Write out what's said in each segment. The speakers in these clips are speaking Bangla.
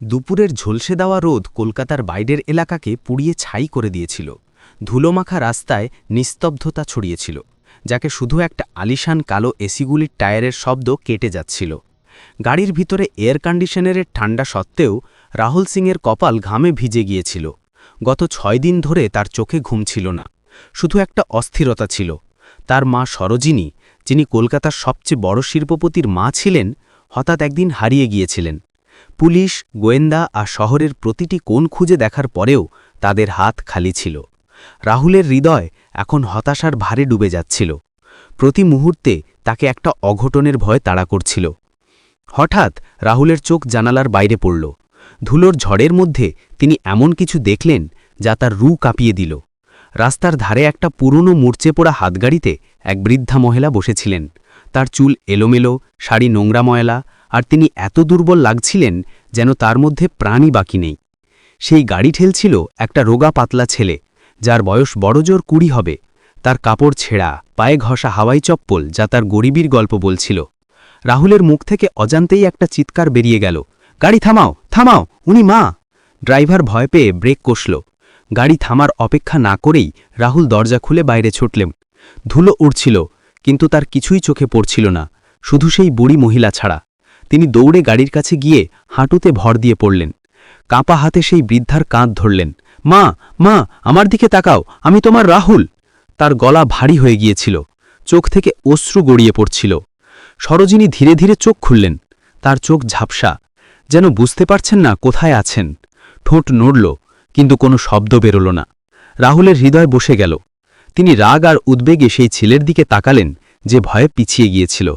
দুপুরের ঝলসে দেওয়া রোদ কলকাতার বাইরের এলাকাকে পুড়িয়ে ছাই করে দিয়েছিল। ধুলোমাখা রাস্তায় নিস্তব্ধতা ছড়িয়েছিল, যাকে শুধু একটা আলিশান কালো এসিগুলির টায়ারের শব্দ কেটে যাচ্ছিল। গাড়ির ভিতরে এয়ার কন্ডিশনারের ঠান্ডা সত্ত্বেও রাহুল সিংয়ের কপাল ঘামে ভিজে গিয়েছিল। গত ছয় দিন ধরে তার চোখে ঘুম ছিল না, শুধু একটা অস্থিরতা ছিল। তার মা সরোজিনী, যিনি কলকাতার সবচেয়ে বড় শিল্পপতির মা ছিলেন, হঠাৎ একদিন হারিয়ে গিয়েছিলেন। পুলিশ, গোয়েন্দা আর শহরের প্রতিটি কোণ খুঁজে দেখার পরেও তাদের হাত খালি ছিল। রাহুলের হৃদয় এখন হতাশার ভারে ডুবে যাচ্ছিল। প্রতি মুহূর্তে তাকে একটা অঘটনের ভয় তাড়া করছিল। হঠাৎ রাহুলের চোখ জানালার বাইরে পড়ল। ধুলোর ঝড়ের মধ্যে তিনি এমন কিছু দেখলেন যা তার রু কাঁপিয়ে দিল। রাস্তার ধারে একটা পুরনো মূর্চে পড়া হাতগাড়িতে এক বৃদ্ধা মহিলা বসেছিলেন। তার চুল এলোমেলো, শাড়ি নোংরা ময়লা আর তিনি এত দুর্বল লাগছিলেন যেন তার মধ্যে প্রাণী বাকি নেই। সেই গাড়ি ঠেলছিল একটা রোগা পাতলা ছেলে, যার বয়স বড়জোর কুড়ি হবে। তার কাপড় ছেঁড়া, পায়ে ঘষা হাওয়াই চপ্পল যা তার গরিবীর গল্প বলছিল। রাহুলের মুখ থেকে অজান্তেই একটা চিৎকার বেরিয়ে গেল, গাড়ি থামাও থামাও, উনি মা! ড্রাইভার ভয় পেয়ে ব্রেক কষল। গাড়ি থামার অপেক্ষা না করেই রাহুল দরজা খুলে বাইরে ছুটলেন। ধুলো উড়ছিল, কিন্তু তার কিছুই চোখে পড়ছিল না, শুধু সেই বুড়ি মহিলা ছাড়া। তিনি দৌড়ে গাড়ির কাছে গিয়ে হাঁটুতে ভর দিয়ে পড়লেন। কাঁপা হাতে সেই বৃদ্ধার কাঁধ ধরলেন। মা মা, আমার দিকে তাকাও, আমি তোমার রাহুল! তার গলা ভারী হয়ে গিয়েছিল। চোখ থেকে অশ্রু গড়িয়ে পড়ছিল। সরোজিনী ধীরে ধীরে চোখ খুললেন। তার চোখ ঝাপসা। যেন বুঝতে পারছেন না কোথায় আছেন। ঠোঁট নড়ল, কিন্তু কোনো শব্দ বেরোল না। রাহুলের হৃদয় বসে গেল। তিনি রাগ আর উদ্বেগে সেই ছেলের দিকে তাকালেন, যে ভয়ে পিছিয়ে গিয়েছিল।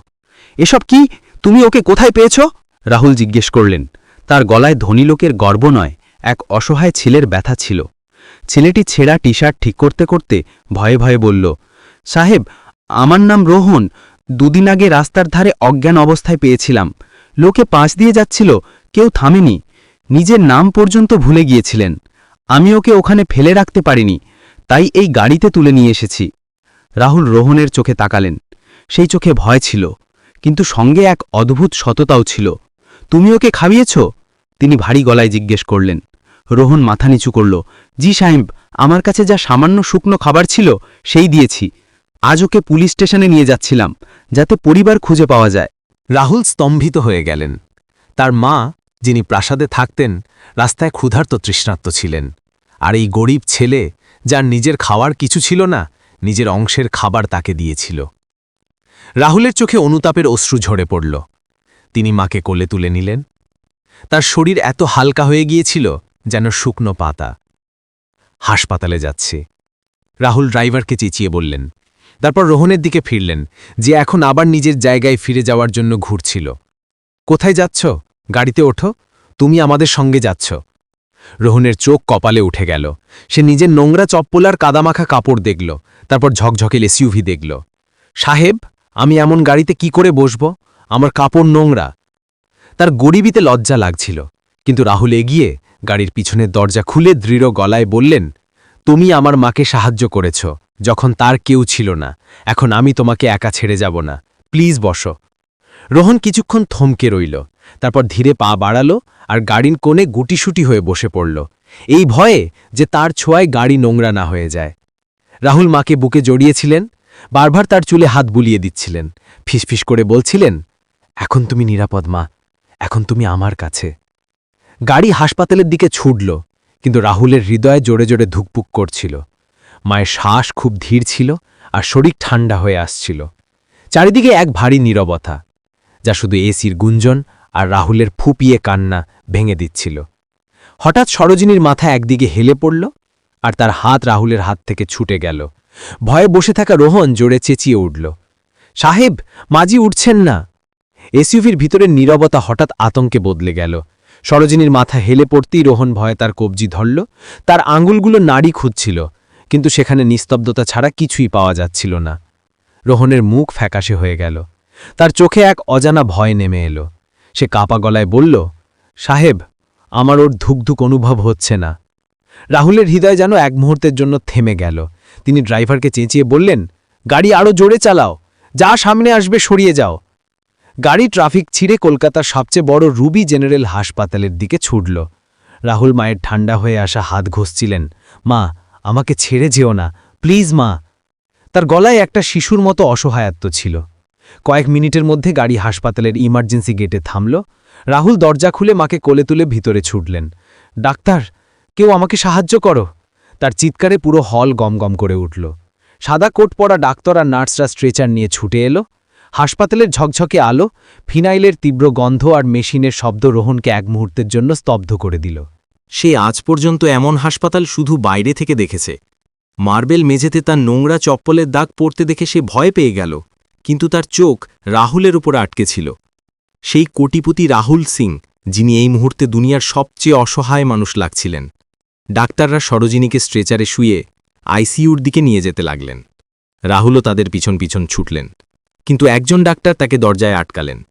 এসব কি? তুমি ওকে কোথায় পেয়েছ? রাহুল জিজ্ঞেস করলেন, তার গলায় ধনী লোকের গর্ব নয়, এক অসহায় ছেলের ব্যথা ছিল। ছেলেটি ছেঁড়া টি শার্ট ঠিক করতে করতে ভয়ে ভয়ে বলল, সাহেব, আমার নাম রোহন। দুদিন আগে রাস্তার ধারে অজ্ঞান অবস্থায় পেয়েছিলাম। লোকে পাশ দিয়ে যাচ্ছিল, কেউ থামেনি। নিজের নাম পর্যন্ত ভুলে গিয়েছিলেন। আমি ওকে ওখানে ফেলে রাখতে পারিনি, তাই এই গাড়িতে তুলে নিয়ে এসেছি। রাহুল রোহনের চোখে তাকালেন। সেই চোখে ভয় ছিল। কিন্তু সঙ্গে এক অদ্ভুত সততাও ছিল। তুমি ওকে খাইয়েছ তিনি ভারী গলায় জিজ্ঞেস করলেন। রোহন মাথা নিচু করল। জি সাহেব, আমার কাছে যা সামান্য শুকনো খাবার ছিল, সেই দিয়েছি। আজ ওকে পুলিশ স্টেশনে নিয়ে যাচ্ছিলাম, যাতে পরিবার খুঁজে পাওয়া যায়। রাহুল স্তম্ভিত হয়ে গেলেন। তার মা, যিনি প্রাসাদে থাকতেন, রাস্তায় ক্ষুধার্ত তৃষ্ণার্ত ছিলেন। আর এই গরিব ছেলে, যার নিজের খাওয়ার কিছু ছিল না, নিজের অংশের খাবার তাকে দিয়েছিল। রাহুলের চোখে অনুতাপের অশ্রু ঝরে পড়ল। তিনি মাকে কোলে তুলে নিলেন। তার শরীর এত হালকা হয়ে গিয়েছিল যেন শুকনো পাতা। হাসপাতালে যাচ্ছে। রাহুল ড্রাইভারকে চেঁচিয়ে বললেন। তারপর রোহনের দিকে ফিরলেন, যে এখন আবার নিজের জায়গায় ফিরে যাওয়ার জন্য ঘুরছিল। কোথায় যাচ্ছ? গাড়িতে ওঠো। তুমি আমাদের সঙ্গে যাচ্ছ। রোহনের চোখ কপালে উঠে গেল। সে নিজের নোংরা চপ্পলার কাদামাখা কাপড় দেখল। তারপর ঝকঝকে এসইউভি দেখল। সাহেব আমি এমন গাড়িতে কি করে বসব? আমার কাপড় নোংরা। তার গরিবিতে লজ্জা লাগছিল। কিন্তু রাহুল এগিয়ে গাড়ির পিছনের দরজা খুলে দৃঢ় গলায় বললেন, তুমি আমার মাকে সাহায্য করেছ, যখন তার কেউ ছিল না। এখন আমি তোমাকে একা ছেড়ে যাব না। প্লিজ বসো। রোহন কিছুক্ষণ থমকে রইল। তারপর ধীরে পা বাড়ালো আর গাড়ির কোণে গুটিসুটি হয়ে বসে পড়ল। এই ভয়ে যে তার ছোঁয়ায় গাড়ি নোংরা না হয়ে যায়। রাহুল মাকে বুকে জড়িয়েছিলেন বারবার তার চুলে হাত বুলিয়ে দিচ্ছিলেন। ফিসফিস করে বলছিলেন, এখন তুমি নিরাপদ, মা। এখন তুমি আমার কাছে। গাড়ি হাসপাতালের দিকে ছুটল, কিন্তু রাহুলের হৃদয়ে জোরে জোরে ধুকপুক করছিল। মায়ের শ্বাস খুব ধীর ছিল আর শরীর ঠান্ডা হয়ে আসছিল। চারিদিকে এক ভারী নীরবতা, যা শুধু এসির গুঞ্জন আর রাহুলের ফুপিয়ে কান্না ভেঙে দিচ্ছিল। হঠাৎ সরোজিনীর মাথা একদিকে হেলে পড়ল আর তার হাত রাহুলের হাত থেকে ছুটে গেল। ভয়ে বসে থাকা রোহন জোরে চেঁচিয়ে উঠল। সাহেব মাজি উঠছেন না। এসইউভির ভিতরের নীরবতা হঠাৎ আতঙ্কে বদলে গেল। সরোজিনীর মাথা হেলে পড়তেই রোহন ভয়ে তার কবজি ধরল, তার আঙুলগুলো নাড়ি খুঁজছিল, কিন্তু সেখানে নিস্তব্ধতা ছাড়া কিছুই পাওয়া যাচ্ছিল না। রোহনের মুখ ফ্যাকাশে হয়ে গেল। তার চোখে এক অজানা ভয় নেমে এলো। সে কাপা গলায় বলল, সাহেব, আমার ওর ধুকধুক অনুভব হচ্ছে না। রাহুলের হৃদয় যেন এক মুহূর্তের জন্য থেমে গেল। তিনি ড্রাইভারকে চেঁচিয়ে বললেন, গাড়ি আরও জোরে চালাও, যা সামনে আসবে সরিয়ে যাও। গাড়ি ট্রাফিক ছিঁড়ে কলকাতার সবচেয়ে বড় রুবি জেনারেল হাসপাতালের দিকে ছুটল। রাহুল মায়ের ঠান্ডা হয়ে আসা হাত ঘষছিলেন, মা, আমাকে ছেড়ে যেও না, প্লিজ মা। তার গলায় একটা শিশুর মতো অসহায়ত্ব ছিল। কয়েক মিনিটের মধ্যে গাড়ি হাসপাতালের ইমার্জেন্সি গেটে থামল। রাহুল দরজা খুলে মাকে কোলে তুলে ভিতরে ছুটলেন, ডাক্তার, কেউ আমাকে সাহায্য করো। তার চিৎকারে পুরো হল গমগম করে উঠল। সাদা কোট পরা ডাক্তার আর নার্সরা স্ট্রেচার নিয়ে ছুটে এলো। হাসপাতালের ঝকঝকে আলো, ফিনাইলের তীব্র গন্ধ আর মেশিনের শব্দ রোহনকে এক মুহূর্তের জন্য স্তব্ধ করে দিল। সে আজ পর্যন্ত এমন হাসপাতাল শুধু বাইরে থেকে দেখেছে। মার্বেল মেঝেতে তার নোংরা চপ্পলের দাগ পড়তে দেখে সে ভয় পেয়ে গেল। কিন্তু তার চোখ রাহুলের উপর আটকে ছিল। সেই কোটিপতি রাহুল সিং, যিনি এই মুহূর্তে দুনিয়ার সবচেয়ে অসহায় মানুষ লাগছিলেন। ডাক্তাররা সরোজিনীকে স্ট্রেচারে শুয়ে আইসিইউর দিকে নিয়ে যেতে লাগলেন। রাহুলও তাদের পিছন পিছন ছুটলেন। কিন্তু একজন ডাক্তার তাকে দরজায় আটকালেন।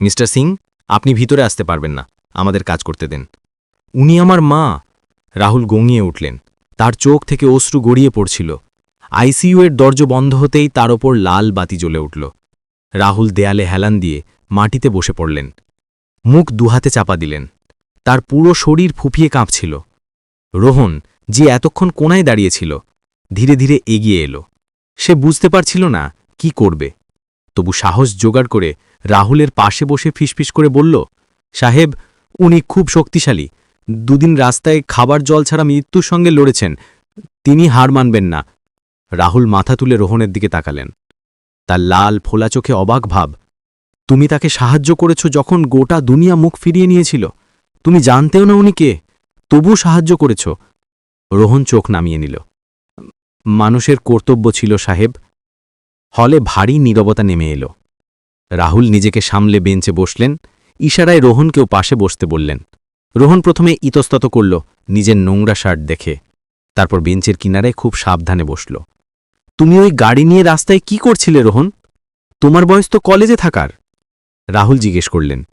মিস্টার সিং, আপনি ভিতরে আসতে পারবেন না। আমাদের কাজ করতে দেন। উনি আমার মা! রাহুল গঙিয়ে উঠলেন। তার চোখ থেকে অশ্রু গড়িয়ে পড়ছিল। আইসিইউ এর দরজ বন্ধ হতেই তার ওপর লাল বাতি জ্বলে উঠল। রাহুল দেয়ালে হেলান দিয়ে মাটিতে বসে পড়লেন। মুখ দুহাতে চাপা দিলেন। তার পুরো শরীর ফুপিয়ে কাঁপছিল। রোহন যে এতক্ষণ কোনায় দাঁড়িয়েছিল, ধীরে ধীরে এগিয়ে এলো। সে বুঝতে পারছিল না কি করবে। তবু সাহস জোগাড় করে রাহুলের পাশে বসে ফিসফিস করে বলল, সাহেব, উনি খুব শক্তিশালী। দুদিন রাস্তায় খাবার জল ছাড়া মৃত্যুর সঙ্গে লড়েছেন। তিনি হার মানবেন না। রাহুল মাথা তুলে রোহনের দিকে তাকালেন। তার লাল ফোলা চোখে অবাক ভাব। তুমি তাকে সাহায্য করেছ যখন গোটা দুনিয়া মুখ ফিরিয়ে নিয়েছিল। তুমি জানতেও না উনি কে। তবু সাহায্য করেছ। রোহন চোখ নামিয়ে নিল। মানুষের কর্তব্য ছিল, সাহেব, হলে ভারী নীরবতা নেমে এলো। রাহুল নিজেকে সামলে বেঞ্চে বসলেন। ইশারায় রোহনকেও পাশে বসতে বললেন। রোহন প্রথমে ইতস্তত করল, নিজের নোংরা শার্ট দেখে। তারপর বেঞ্চের কিনারায় খুব সাবধানে বসল। তুমি ওই গাড়ি নিয়ে রাস্তায় কি করছিলে, রোহন? তোমার বয়স তো কলেজে থাকার। রাহুল জিজ্ঞেস করলেন,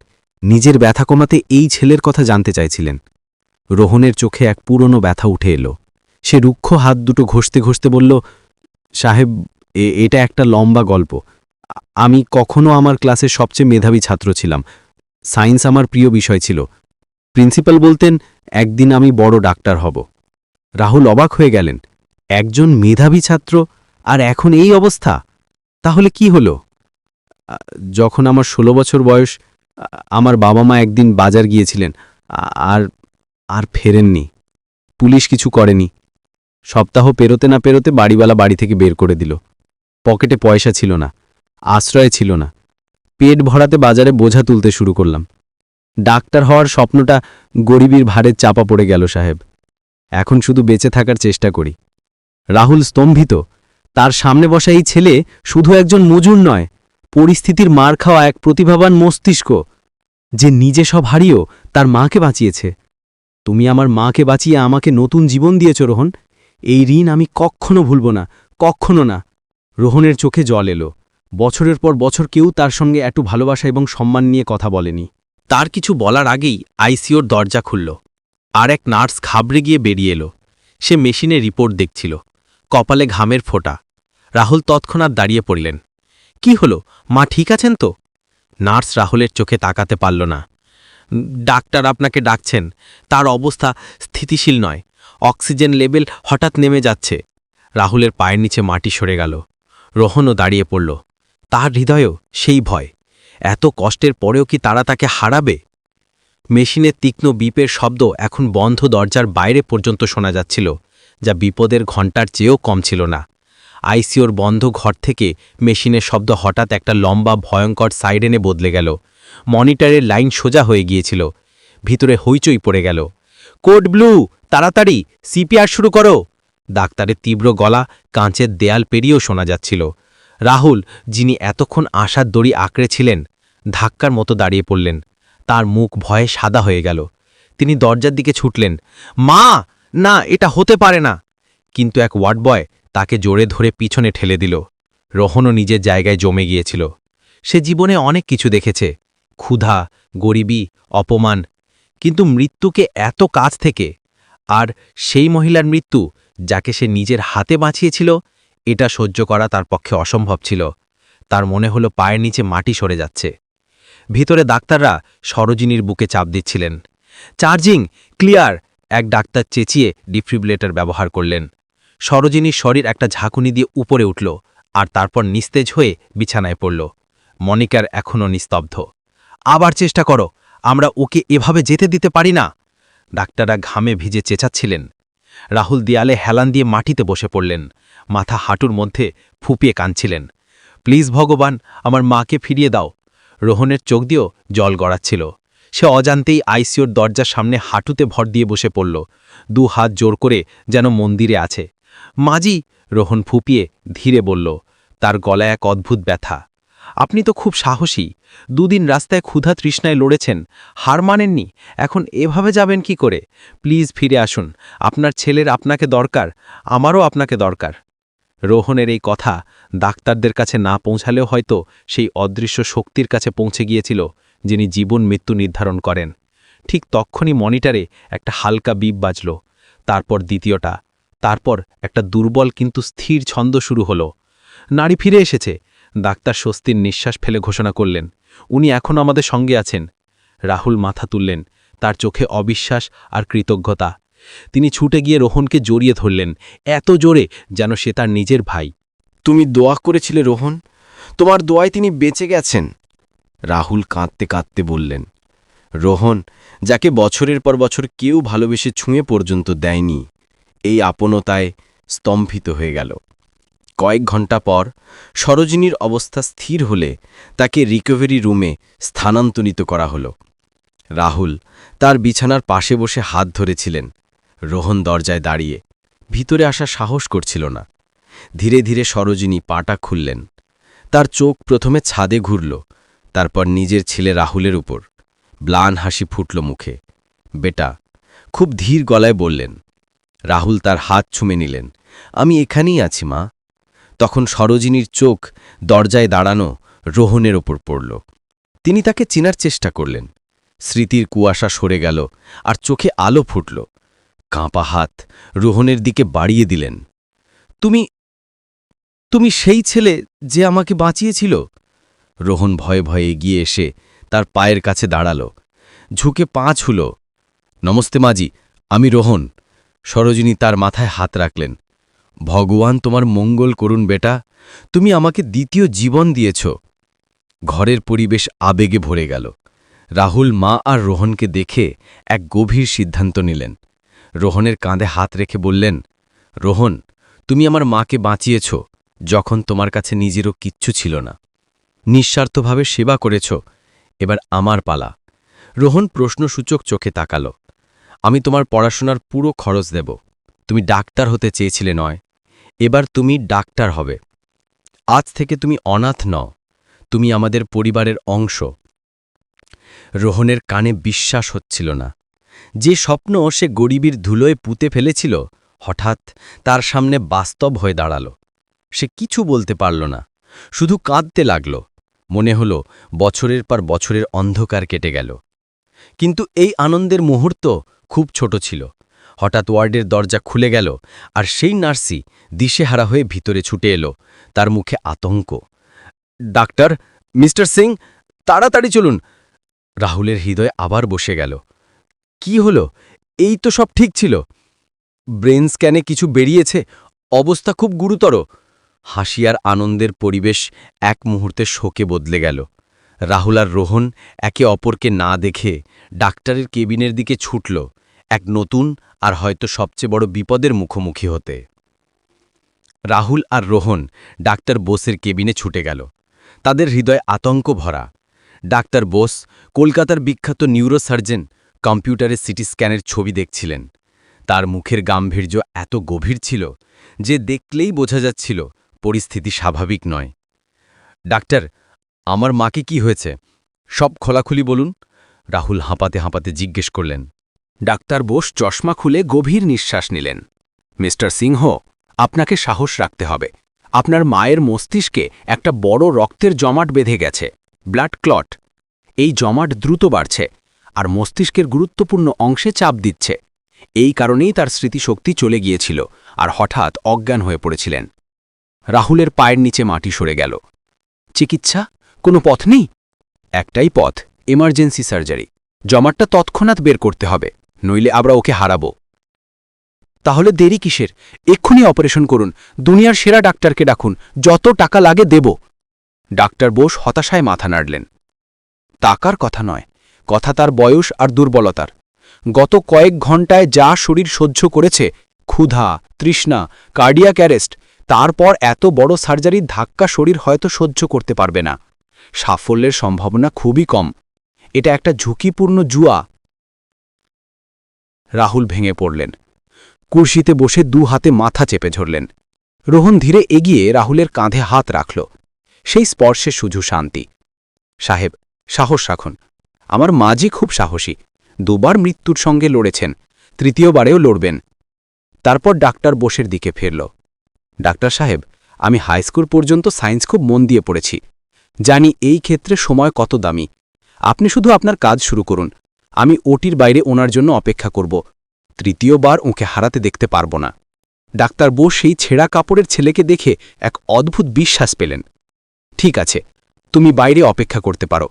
নিজের ব্যথা কমাতে এই ছেলের কথা জানতে চাইছিলেন। রোহনের চোখে এক পুরনো ব্যথা উঠে এলো। সে রুক্ষ হাত দুটো ঘষতে ঘষতে বলল, সাহেব এটা একটা লম্বা গল্প। আমি কখনো আমার ক্লাসের সবচেয়ে মেধাবী ছাত্র ছিলাম। সায়েন্স আমার প্রিয় বিষয় ছিল। প্রিন্সিপাল বলতেন, একদিন আমি বড় ডাক্তার হব। রাহুল অবাক হয়ে গেলেন, একজন মেধাবী ছাত্র? আর এখন এই অবস্থা? তাহলে কি হলো? যখন আমার ষোলো বছর বয়স আমার বাবা মা একদিন বাজার গিয়েছিলেন। আর আর ফেরেননি। পুলিশ কিছু করেনি। সপ্তাহ পেরোতে না পেরোতে বাড়িওয়ালা বাড়ি থেকে বের করে দিল। পকেটে পয়সা ছিল না, আশ্রয় ছিল না। পেট ভরাতে বাজারে বোঝা তুলতে শুরু করলাম। ডাক্তার হওয়ার স্বপ্নটা গরিবীর ভারে চাপা পড়ে গেল সাহেব। এখন শুধু বেঁচে থাকার চেষ্টা করি। রাহুল স্তম্ভিত। তার সামনে বসা এই ছেলে শুধু একজন মজুর নয়, পরিস্থিতির মার খাওয়া এক প্রতিভাবান মস্তিষ্ক। যে নিজে সব হারিয়েও তার মাকে বাঁচিয়েছে। তুমি আমার মাকে বাঁচিয়ে আমাকে নতুন জীবন দিয়েছ রোহন। এই ঋণ আমি কখনো ভুলব না কখনো না। রোহনের চোখে জল এলো। বছরের পর বছর কেউ তার সঙ্গে একটু ভালোবাসা এবং সম্মান নিয়ে কথা বলেনি। তার কিছু বলার আগেই আইসিওর দরজা খুলল। আর এক নার্স ঘাবড়ে গিয়ে বেরিয়ে এলো। সে মেশিনে রিপোর্ট দেখছিল। কপালে ঘামের ফোঁটা। রাহুল তৎক্ষণাৎ দাঁড়িয়ে পড়লেন। কি হলো? মা ঠিক আছেন তো? নার্স রাহুলের চোখে তাকাতে পারল না। "উম, ডাক্তার আপনাকে ডাকছেন। তার অবস্থা স্থিতিশীল নয়। অক্সিজেন লেভেল হঠাৎ নেমে যাচ্ছে। রাহুলের পায়ের নিচে মাটি সরে গেল। রোহনও দাঁড়িয়ে পড়ল। তার হৃদয়েও সেই ভয়। এত কষ্টের পরেও কি তারা তাকে হারাবে? মেশিনের তীক্ষ্ণ বিপের শব্দ এখন বন্ধ দরজার বাইরে পর্যন্ত শোনা যাচ্ছিল, যা বিপদের ঘণ্টার চেয়েও কম ছিল না। আইসিওর বন্ধ ঘর থেকে মেশিনের শব্দ হঠাৎ একটা লম্বা, ভয়ঙ্কর সাইরেনে বদলে গেল। মনিটরের লাইন সোজা হয়ে গিয়েছিল। ভিতরে হইচই পড়ে গেল। কোড ব্লু, তাড়াতাড়ি, সিপিআর শুরু করো। ডাক্তারের তীব্র গলা, কাঁচের দেয়াল পেরিয়েও শোনা যাচ্ছিল। রাহুল, যিনি এতক্ষণ আশার দড়ি আঁকড়েছিলেন ধাক্কার মতো দাঁড়িয়ে পড়লেন। তার মুখ ভয়ে সাদা হয়ে গেল। তিনি দরজার দিকে ছুটলেন। মা! না, এটা হতে পারে না। কিন্তু এক ওয়ার্ড বয় তাকে জোরে ধরে পিছনে ঠেলে দিল। রোহনও নিজের জায়গায় জমে গিয়েছিল। সে জীবনে অনেক কিছু দেখেছে। ক্ষুধা, গরিবী, অপমান। কিন্তু মৃত্যুকে এত কাছ থেকে, আর সেই মহিলার মৃত্যু যাকে সে নিজের হাতে বাঁচিয়েছিল, এটা সহ্য করা তার পক্ষে অসম্ভব ছিল। তার মনে হলো পায়ের নিচে মাটি সরে যাচ্ছে। ভিতরে ডাক্তাররা সরোজিনীর বুকে চাপ দিচ্ছিলেন। চার্জিং, ক্লিয়ার, এক ডাক্তার চেঁচিয়ে ডিফ্রিবুলেটর ব্যবহার করলেন। সরোজিনীর শরীর একটা ঝাঁকুনি দিয়ে উপরে উঠল, আর তারপর নিস্তেজ হয়ে বিছানায় পড়ল। মনিকার এখনও নিস্তব্ধ। আবার চেষ্টা করো, আমরা ওকে এভাবে যেতে দিতে পারি না। ডাক্তাররা ঘামে ভিজে চেঁচাচ্ছিলেন। রাহুল দেয়ালে হেলান দিয়ে মাটিতে বসে পড়লেন। মাথা হাঁটুর মধ্যে ফুপিয়ে কাঁদছিলেন। প্লিজ ভগবান, আমার মাকে ফিরিয়ে দাও। রোহনের চোখ দিয়েও জল গড়াচ্ছিল। সে অজান্তেই আইসিওর দরজার সামনে হাঁটুতে ভর দিয়ে বসে পড়ল। দু হাত জোর করে যেন মন্দিরে আছে। মাজি, রোহন ফুপিয়ে ধীরে বলল। তার গলায় এক অদ্ভুত ব্যথা। আপনি তো খুব সাহসী। দুদিন রাস্তায় ক্ষুধা তৃষ্ণায় লড়েছেন। হার মানেননি। এখন এভাবে যাবেন কি করে? প্লিজ ফিরে আসুন। আপনার ছেলের আপনাকে দরকার। আমারও আপনাকে দরকার। রোহনের এই কথা ডাক্তারদের কাছে না পৌঁছালেও হয়তো সেই অদৃশ্য শক্তির কাছে পৌঁছে গিয়েছিল, যিনি জীবন মৃত্যু নির্ধারণ করেন। ঠিক তক্ষণই মনিটরে একটা হালকা বিপ বাজল। তারপর দ্বিতীয়টা, তারপর একটা দুর্বল কিন্তু স্থির ছন্দ শুরু হলো। নারী ফিরে এসেছে। ডাক্তার স্বস্তির নিঃশ্বাস ফেলে ঘোষণা করলেন, উনি এখন আমাদের সঙ্গে আছেন। রাহুল মাথা তুললেন, তার চোখে অবিশ্বাস আর কৃতজ্ঞতা। তিনি ছুটে গিয়ে রোহনকে জড়িয়ে ধরলেন, এত জোরে যেন সে তার নিজের ভাই। তুমি দোয়া করেছিলে রোহন? তোমার দোয়ায় তিনি বেঁচে গেছেন? রাহুল কাঁদতে কাঁদতে বললেন, রোহন, যাকে বছরের পর বছর কেউ ভালোবেসে ছুঁয়ে পর্যন্ত দেয়নি, এই আপনতায় স্তম্ভিত হয়ে গেল। কয়েক ঘণ্টা পর সরোজিনীর অবস্থা স্থির হলে তাকে রিকভারি রুমে স্থানান্তরিত করা হলো। রাহুল তার বিছানার পাশে বসে হাত ধরেছিলেন। রোহন দরজায় দাঁড়িয়ে ভিতরে আসা সাহস করছিল না। ধীরে ধীরে সরোজিনী পাটা খুললেন। তার চোখ প্রথমে ছাদে ঘুরল, তারপর নিজের ছেলে রাহুলের উপর। ব্লান হাসি ফুটল মুখে। বেটা, খুব ধীর গলায় বললেন, রাহুল তার হাত ছুমে নিলেন। আমি এখানেই আছি, মা। তখন সরোজিনীর চোখ দরজায় দাঁড়ানো রোহনের ওপর পড়ল। তিনি তাকে চেনার চেষ্টা করলেন। স্মৃতির কুয়াশা সরে গেল আর চোখে আলো ফুটল। কাঁপা হাত রোহনের দিকে বাড়িয়ে দিলেন। তুমি তুমি সেই ছেলে যে আমাকে বাঁচিয়েছিল? রোহন ভয়ে ভয়ে এগিয়ে এসে তার পায়ের কাছে দাঁড়াল। ঝুঁকে পাঁচ হল নমস্তে মাজি আমি রোহন। সরোজিনী তার মাথায় হাত রাখলেন। ভগবান তোমার মঙ্গল করুন বেটা, তুমি আমাকে দ্বিতীয় জীবন দিয়েছ। ঘরের পরিবেশ আবেগে ভরে গেল। রাহুল মা আর রোহনকে দেখে এক গভীর সিদ্ধান্ত নিলেন। রোহনের কাঁধে হাত রেখে বললেন, রোহন, তুমি আমার মাকে বাঁচিয়েছ, যখন তোমার কাছে নিজেরও কিচ্ছু ছিল না। নিঃস্বার্থভাবে সেবা করেছ, এবার আমার পালা। রোহন প্রশ্নসূচক চোখে তাকাল, আমি তোমার পড়াশোনার পুরো খরচ দেব। তুমি ডাক্তার হতে চেয়েছিলে নয় এবার তুমি ডাক্তার হবে। আজ থেকে তুমি অনাথ নও। তুমি আমাদের পরিবারের অংশ। রোহনের কানে বিশ্বাস হচ্ছিল না। যে স্বপ্ন সে গরিবীর ধুলোয় পুঁতে ফেলেছিল, হঠাৎ তার সামনে বাস্তব হয়ে দাঁড়াল। সে কিছু বলতে পারল না। শুধু কাঁদতে লাগল। মনে হল বছরের পর বছরের অন্ধকার কেটে গেল। কিন্তু এই আনন্দের মুহূর্ত খুব ছোট ছিল। হঠাৎ ওয়ার্ডের দরজা খুলে গেল আর সেই নার্সি দিশেহারা হয়ে ভিতরে ছুটে এলো। তার মুখে আতঙ্ক। ডাক্তার, মিস্টার সিং, তাড়াতাড়ি চলুন। রাহুলের হৃদয় আবার বসে গেল। কি হলো? এই তো সব ঠিক ছিল। ব্রেন স্ক্যানে কিছু বেরিয়েছে? অবস্থা খুব গুরুতর। হাসি আর আনন্দের পরিবেশ এক মুহূর্তে শোকে বদলে গেল। রাহুল আর রোহন একে অপরকে না দেখে ডাক্তারের কেবিনের দিকে ছুটল। এক নতুন আর হয়তো সবচেয়ে বড় বিপদের মুখোমুখি হতে। রাহুল আর রোহন ডাক্তার বোসের কেবিনে ছুটে গেল। তাদের হৃদয় আতঙ্ক ভরা। ডাক্তার বোস কলকাতার বিখ্যাত নিউরোসার্জন কম্পিউটারে সিটি স্ক্যানের ছবি দেখছিলেন। তার মুখের গাম্ভীর্য এত গভীর ছিল যে দেখলেই বোঝা যাচ্ছিল পরিস্থিতি স্বাভাবিক নয়। ডাক্তার, আমার মাকে কি হয়েছে? সব খোলাখুলি বলুন। রাহুল হাঁপাতে হাঁপাতে জিজ্ঞেস করলেন। ডাক্তার বোস চশমা খুলে গভীর নিঃশ্বাস নিলেন। মিস্টার সিংহ, আপনাকে সাহস রাখতে হবে। আপনার মায়ের মস্তিষ্কে একটা বড় রক্তের জমাট বেঁধে গেছে, ব্লাড ক্লট। এই জমাট দ্রুত বাড়ছে আর মস্তিষ্কের গুরুত্বপূর্ণ অংশে চাপ দিচ্ছে। এই কারণেই তার স্মৃতিশক্তি চলে গিয়েছিল আর হঠাৎ অজ্ঞান হয়ে পড়েছিলেন। রাহুলের পায়ের নিচে মাটি সরে গেল। চিকিৎসা? কোনো পথ নেই? একটাই পথ এমার্জেন্সি সার্জারি জমাটটা তৎক্ষণাৎ বের করতে হবে। নইলে আমরা ওকে হারাবো। তাহলে দেরি কিসের? এক্ষুনি অপারেশন করুন। দুনিয়ার সেরা ডাক্তারকে ডাকুন। যত টাকা লাগে দেব। ডাক্তার বোস হতাশায় মাথা নাড়লেন। টাকার কথা নয়। কথা তার বয়স আর দুর্বলতার। গত কয়েক ঘন্টায় যা শরীর সহ্য করেছে, ক্ষুধা, তৃষ্ণা, কার্ডিয়াক অ্যারেস্ট, তারপর এত বড় সার্জারির ধাক্কা শরীর হয়তো সহ্য করতে পারবে না। সাফল্যের সম্ভাবনা খুবই কম। এটা একটা ঝুঁকিপূর্ণ জুয়া। রাহুল ভেঙে পড়লেন। কুর্সিতে বসে দু হাতে মাথা চেপে ধরলেন। রোহন ধীরে এগিয়ে রাহুলের কাঁধে হাত রাখল। সেই স্পর্শে শুধু শান্তি। সাহেব, সাহস রাখুন। আমার মাঝি খুব সাহসী। দুবার মৃত্যুর সঙ্গে লড়েছেন। তৃতীয়বারেও লড়বেন। তারপর ডাক্তার বোসের দিকে ফিরল। ডাক্তার সাহেব, আমি হাইস্কুল পর্যন্ত সায়েন্স খুব মন দিয়ে পড়েছি। জানি এই ক্ষেত্রে সময় কত দামি। আপনি শুধু আপনার কাজ শুরু করুন। আমি ওটির বাইরে ওনার জন্য অপেক্ষা করব। তৃতীয়বার ওকে হারাতে দেখতে পারব না। ডাক্তার বোস সেই ছেঁড়া কাপড়ের ছেলেকে দেখে এক অদ্ভুত বিশ্বাস পেলেন। ঠিক আছে, তুমি বাইরে অপেক্ষা করতে পারো।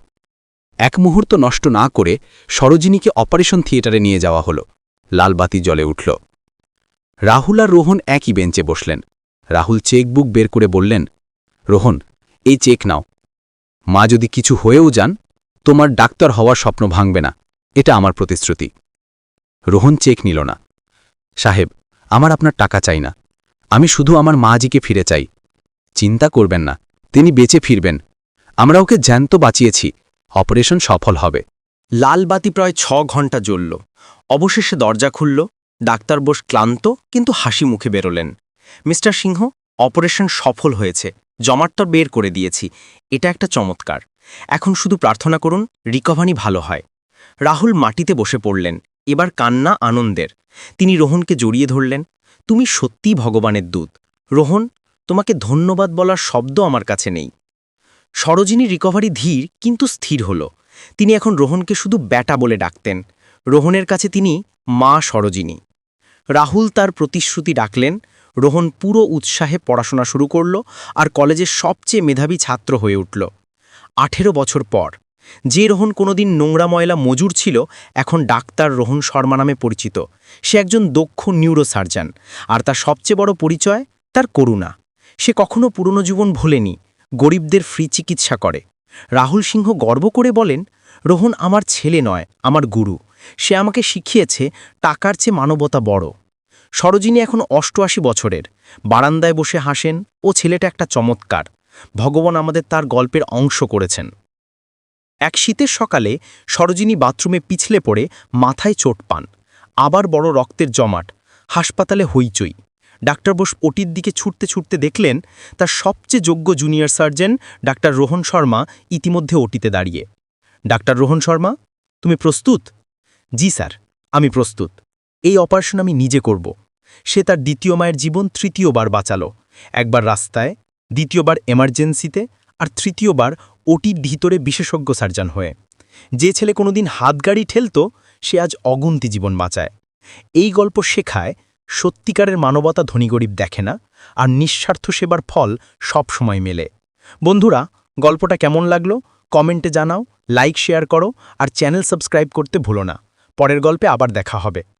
এক মুহূর্ত নষ্ট না করে সরোজিনীকে অপারেশন থিয়েটারে নিয়ে যাওয়া হল। লালবাতি জলে উঠল। রাহুল আর রোহন একই বেঞ্চে বসলেন। রাহুল চেকবুক বের করে বললেন, রোহন, এই চেক নাও। মা যদি কিছু হয়েও যান, তোমার ডাক্তার হওয়ার স্বপ্ন ভাঙবে না। এটা আমার প্রতিশ্রুতি। রোহন চেক নিল না। সাহেব, আমার আপনার টাকা চাই না। আমি শুধু আমার মাজিকে ফিরে চাই। চিন্তা করবেন না, তিনি বেঁচে ফিরবেন। আমরা ওকে জ্যান্ত বাঁচিয়েছি। অপারেশন সফল হবে। লাল বাতি প্রায় ছ ঘণ্টা জ্বলল। অবশেষে দরজা খুলল। ডাক্তার বোস ক্লান্ত, কিন্তু হাসি মুখে বেরোলেন। মিস্টার সিংহ, অপারেশন সফল হয়েছে। জমাটটা বের করে দিয়েছি। এটা একটা চমৎকার। এখন শুধু প্রার্থনা করুন, রিকভারি ভালো হয়। রাহুল মাটিতে বসে পড়লেন, এবার কান্না আনন্দের। তিনি রোহনকে জড়িয়ে ধরলেন, তুমি সত্যিই ভগবানের দূত। রোহন, তোমাকে ধন্যবাদ বলার শব্দ আমার কাছে নেই। সরোজিনী রিকভারি ধীর কিন্তু স্থির হল। তিনি এখন রোহনকে শুধু ব্যাটা বলে ডাকতেন। রোহনের কাছে তিনি মা সরোজিনী। রাহুল তার প্রতিশ্রুতি ডাকলেন, রোহন পুরো উৎসাহে পড়াশোনা শুরু করল আর কলেজের সবচেয়ে মেধাবী ছাত্র হয়ে উঠল। আঠেরো বছর পর যে রোহন কোনোদিন নোংরা ময়লা মজুর ছিল, এখন ডাক্তার রোহন শর্মা নামে পরিচিত। সে একজন দক্ষ নিউরোসার্জন আর তার সবচেয়ে বড় পরিচয়, তার করুণা। সে কখনো পুরনো জীবন ভোলেনি, গরিবদের ফ্রি চিকিৎসা করে। রাহুল সিংহ গর্ব করে বলেন, রোহন আমার ছেলে নয়, আমার গুরু। সে আমাকে শিখিয়েছে, টাকার চেয়ে মানবতা বড়। সরোজিনী এখন অষ্টআশি বছরের। বারান্দায় বসে হাসেন, ও ছেলেটা একটা চমৎকার। ভগবান আমাদের তার গল্পের অংশ করেছেন। এক শীতের সকালে সরোজিনী বাথরুমে পিছলে পড়ে মাথায় চোট পান, আবার বড় রক্তের জমাট, হাসপাতালে হইচই। ডাক্তার বোস ওটির দিকে ছুটতে ছুটতে দেখলেন, তার সবচেয়ে যোগ্য junior surgeon doctor Rohan Sharma ইতিমধ্যে ওটিতে দাঁড়িয়ে। ডাক্তার রোহন শর্মা, তুমি প্রস্তুত? জি স্যার, আমি প্রস্তুত। এই অপারেশন আমি নিজে করব। সে তার দ্বিতীয় মায়ের জীবন তৃতীয়বার বাঁচালো। একবার রাস্তায়, দ্বিতীয়বার এমার্জেন্সিতে, আর তৃতীয়বার ওটির ভিতরে বিশেষজ্ঞ সার্জন হয়ে। যে ছেলে কোনোদিন হাতগাড়ি ঠেলত, সে আজ অগুন্তি জীবন বাঁচায়। এই গল্প শেখায়, সত্যিকারের মানবতা ধনী গরিব দেখে না, আর নিঃস্বার্থ সেবার ফল সব সময় মেলে। বন্ধুরা, গল্পটা কেমন লাগল? কমেন্টে জানাও, লাইক, শেয়ার করো, আর চ্যানেল সাবস্ক্রাইব করতে ভুলো না। পরের গল্পে আবার দেখা হবে।